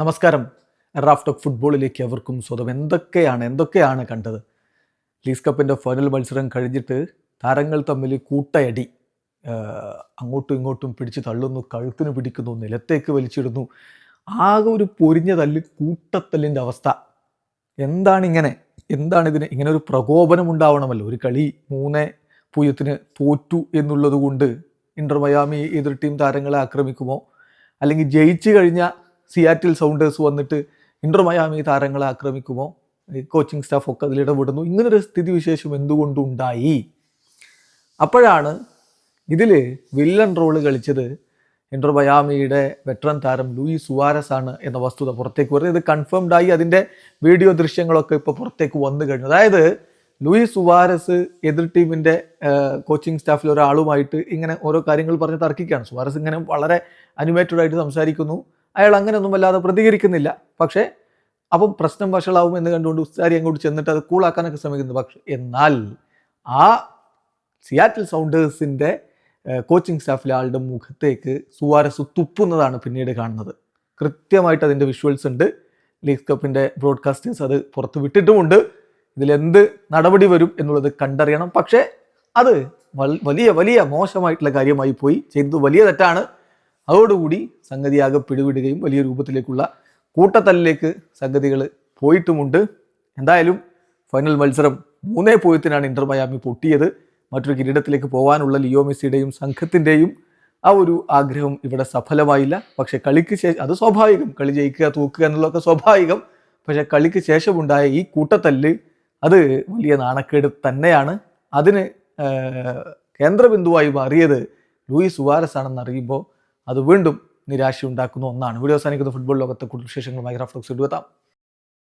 നമസ്കാരം. Raft of ഫുട്ബോളിലേക്ക് അവർക്കും സ്വതം എന്തൊക്കെയാണ് എന്തൊക്കെയാണ് കണ്ടത്? ലീസ് കപ്പിന്റെ ഫൈനൽ മത്സരം കഴിഞ്ഞിട്ട് താരങ്ങൾ തമ്മിൽ കൂട്ടയടി. അങ്ങോട്ടും ഇങ്ങോട്ടും പിടിച്ച് തള്ളുന്നു കഴുത്തിന് പിടിക്കുന്നു നിലത്തേക്ക് വലിച്ചിടുന്നു. ആകെ ഒരു പൊരിഞ്ഞ തല്ല് കൂട്ടത്തല്ലിന്റെ അവസ്ഥ. എന്താണ് ഇങ്ങനെ എന്താണ് ഇങ്ങനെ ഒരു പ്രകോപനം ഉണ്ടാവണമല്ലോ. ഒരു കളി മൂന്ന് പൂജ്യത്തിന് തോറ്റു എന്നുള്ളത് കൊണ്ട് ഇന്റർ മയാമി എതിർ ടീം താരങ്ങളെ ആക്രമിക്കുമോ? അല്ലെങ്കിൽ ജയിച്ചു കഴിഞ്ഞ സിയാറ്റിൽ സൗണ്ടേഴ്സ് വന്നിട്ട് ഇന്റർ മയാമി താരങ്ങളെ ആക്രമിക്കുമോ? കോച്ചിങ് സ്റ്റാഫൊക്കെ അതിൽ ഇടപെടുന്നു. ഇങ്ങനൊരു സ്ഥിതിവിശേഷം എന്തുകൊണ്ടുണ്ടായി? അപ്പോഴാണ് ഇതിൽ വില്ലൻ റോൾ കളിച്ചത് ഇന്റർ മയാമിയുടെ വെറ്ററൻ താരം ലൂയി സുവാരസ് ആണ് എന്ന വസ്തുത പുറത്തേക്ക് വരുന്നത്. ഇത് കൺഫേംഡ് ആയി. അതിന്റെ വീഡിയോ ദൃശ്യങ്ങളൊക്കെ ഇപ്പോൾ പുറത്തേക്ക് വന്നു കഴിഞ്ഞു. അതായത് ലൂയി സുവാരസ് എതിർ ടീമിന്റെ കോച്ചിങ് സ്റ്റാഫിൽ ഒരാളുമായിട്ട് ഇങ്ങനെ ഓരോ കാര്യങ്ങൾ പറഞ്ഞ് തർക്കിക്കുകയാണ്. സുവാരസ് ഇങ്ങനെ വളരെ അനിമേറ്റഡ് ആയിട്ട് സംസാരിക്കുന്നു. അയാൾ അങ്ങനെയൊന്നും വല്ലാതെ പ്രതികരിക്കുന്നില്ല. പക്ഷേ അപ്പം പ്രശ്നം വഷളാവും എന്ന് കണ്ടുകൊണ്ട് ഉസ്താരി അങ്ങോട്ട് ചെന്നിട്ട് അത് കൂളാക്കാനൊക്കെ ശ്രമിക്കുന്നു. പക്ഷെ എന്നാൽ ആ സിയാറ്റിൽ സൗണ്ടേഴ്സിന്റെ കോച്ചിങ് സ്റ്റാഫിലെ ആളുടെ മുഖത്തേക്ക് സുവാരസ് തുപ്പുന്നതാണ് പിന്നീട് കാണുന്നത്. കൃത്യമായിട്ട് അതിന്റെ വിഷ്വൽസ് ഉണ്ട്. ലീഗ് കപ്പിന്റെ ബ്രോഡ്കാസ്റ്റേഴ്സ് അത് പുറത്ത് വിട്ടിട്ടുമുണ്ട്. ഇതിലെന്ത് നടപടി വരും എന്നുള്ളത് കണ്ടറിയണം. പക്ഷേ അത് വലിയ വലിയ മോശമായിട്ടുള്ള കാര്യമായി പോയി. ചെയ്തത് വലിയ തെറ്റാണ്. അതോടുകൂടി സംഗതിയാകെ പിടിവിടുകയും വലിയ രൂപത്തിലേക്കുള്ള കൂട്ടത്തല്ലിലേക്ക് സംഗതികൾ പോയിട്ടുമുണ്ട്. എന്തായാലും ഫൈനൽ മത്സരം മൂന്നേ പൂജ്യത്തിനാണ് ഇന്റർ മയാമി പൊട്ടിയത്. മറ്റൊരു കിരീടത്തിലേക്ക് പോകാനുള്ള ലിയോ മെസ്സിയുടെയും സംഘത്തിന്റെയും ആ ഒരു ആഗ്രഹം ഇവിടെ സഫലമായില്ല. പക്ഷെ കളിക്ക് ശേഷം അത് സ്വാഭാവികം. കളി ജയിക്കുക തൂക്കുക എന്നുള്ളതൊക്കെ സ്വാഭാവികം. പക്ഷെ കളിക്ക് ശേഷമുണ്ടായ ഈ കൂട്ടത്തല്ല് അത് വലിയ നാണക്കേട് തന്നെയാണ്. അതിന് കേന്ദ്രബിന്ദുവായി മാറിയത് ലൂയിസ് സുവാരസ് ആണെന്ന് അറിയുമ്പോൾ അത് വീണ്ടും നിരാശയുണ്ടാക്കുന്ന ഒന്നാണ്. വീഡിയോ അവസാനിക്കുന്ന. ഫുട്ബോൾ ലോകത്തെ കൂടുതൽ വിശേഷങ്ങളുമായി റഫ്ലക്സ് എടുത്താം